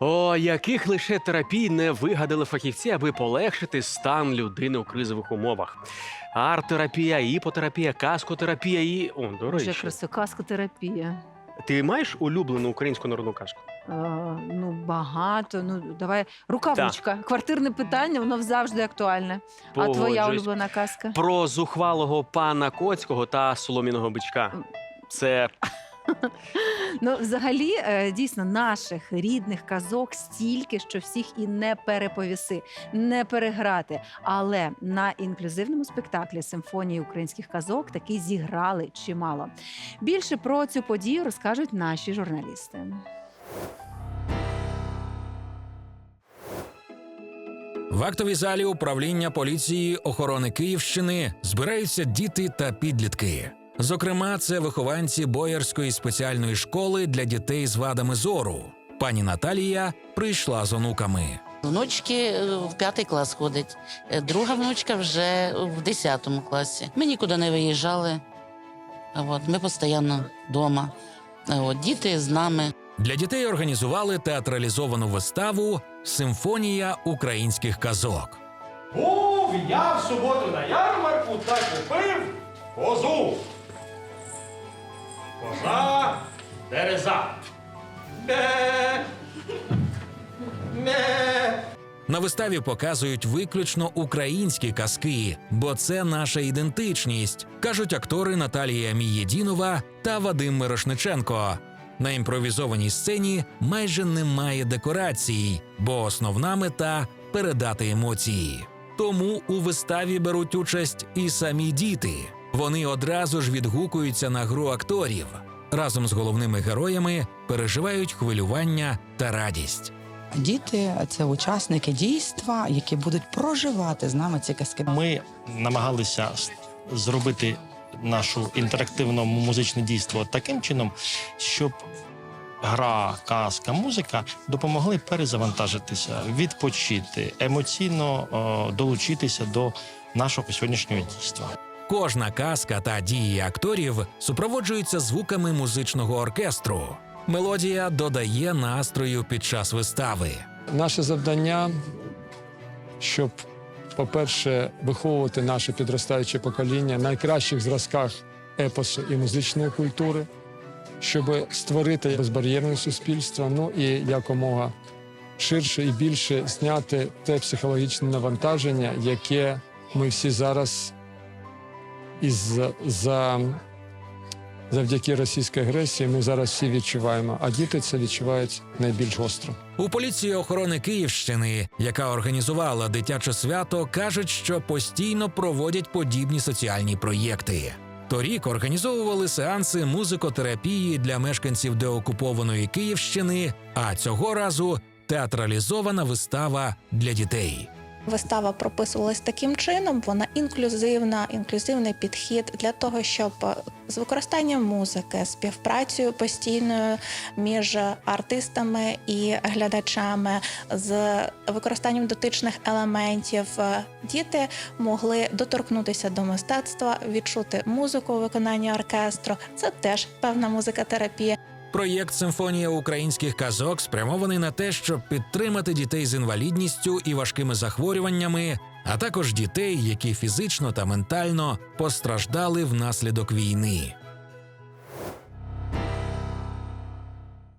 О, яких лише терапій не вигадали фахівці, аби полегшити стан людини у кризових умовах. Арт-терапія, іпотерапія, каскотерапія і. О, до Вже речі, каскотерапія. ти маєш улюблену українську народну казку? Е, ну, багато. Ну, давай. Рукавичка. Квартирне питання, воно завжди актуальне. А твоя Погоджуюсь. улюблена казка? Про зухвалого пана Коцького та соломіного бичка. Це Ну, взагалі, е, дійсно, наших рідних казок стільки, що всіх і не переповіси, не переграти. Але на інклюзивному спектаклі симфонії українських казок таки зіграли чимало. Більше про цю подію розкажуть наші журналісти. В актовій залі управління поліції охорони Київщини збираються діти та підлітки. Зокрема, це вихованці Боярської спеціальної школи для дітей з вадами зору. Пані Наталія прийшла з онуками. Внучки е, в п'ятий клас ходить, е, друга внучка вже в десятому класі. Ми нікуди не виїжджали. От, ми постійно вдома. От, діти з нами. Для дітей організували театралізовану виставу Симфонія українських казок. Був я в суботу на ярмарку та купив козу. Коза дереза. Ме. Ме. На виставі показують виключно українські казки, бо це наша ідентичність, кажуть актори Наталія Мієдінова та Вадим Мирошниченко. На імпровізованій сцені майже немає декорацій, бо основна мета передати емоції. Тому у виставі беруть участь і самі діти. Вони одразу ж відгукуються на гру акторів. Разом з головними героями переживають хвилювання та радість. Діти це учасники дійства, які будуть проживати з нами ці казки. Ми намагалися зробити нашу інтерактивне музичне дійство таким чином, щоб гра, казка, музика допомогли перезавантажитися, відпочити, емоційно долучитися до нашого сьогоднішнього дійства. Кожна казка та дії акторів супроводжуються звуками музичного оркестру. Мелодія додає настрою під час вистави. Наше завдання, щоб, по-перше, виховувати наше підростаюче покоління в найкращих зразках епосу і музичної культури, щоб створити безбар'єрне суспільство, ну і якомога ширше і більше зняти те психологічне навантаження, яке ми всі зараз із за завдяки російській агресії ми зараз всі відчуваємо, а діти це відчувають найбільш гостро. У поліції охорони Київщини, яка організувала дитяче свято, кажуть, що постійно проводять подібні соціальні проєкти. Торік організовували сеанси музикотерапії для мешканців деокупованої Київщини, а цього разу театралізована вистава для дітей. Вистава прописувалась таким чином, вона інклюзивна, інклюзивний підхід для того, щоб е, з використанням музики, співпрацею постійною між артистами і глядачами, з використанням дотичних елементів, е, діти могли доторкнутися до мистецтва, відчути музику у виконанні оркестру. Це теж певна музикотерапія. Проєкт Симфонія українських казок спрямований на те, щоб підтримати дітей з інвалідністю і важкими захворюваннями, а також дітей, які фізично та ментально постраждали внаслідок війни.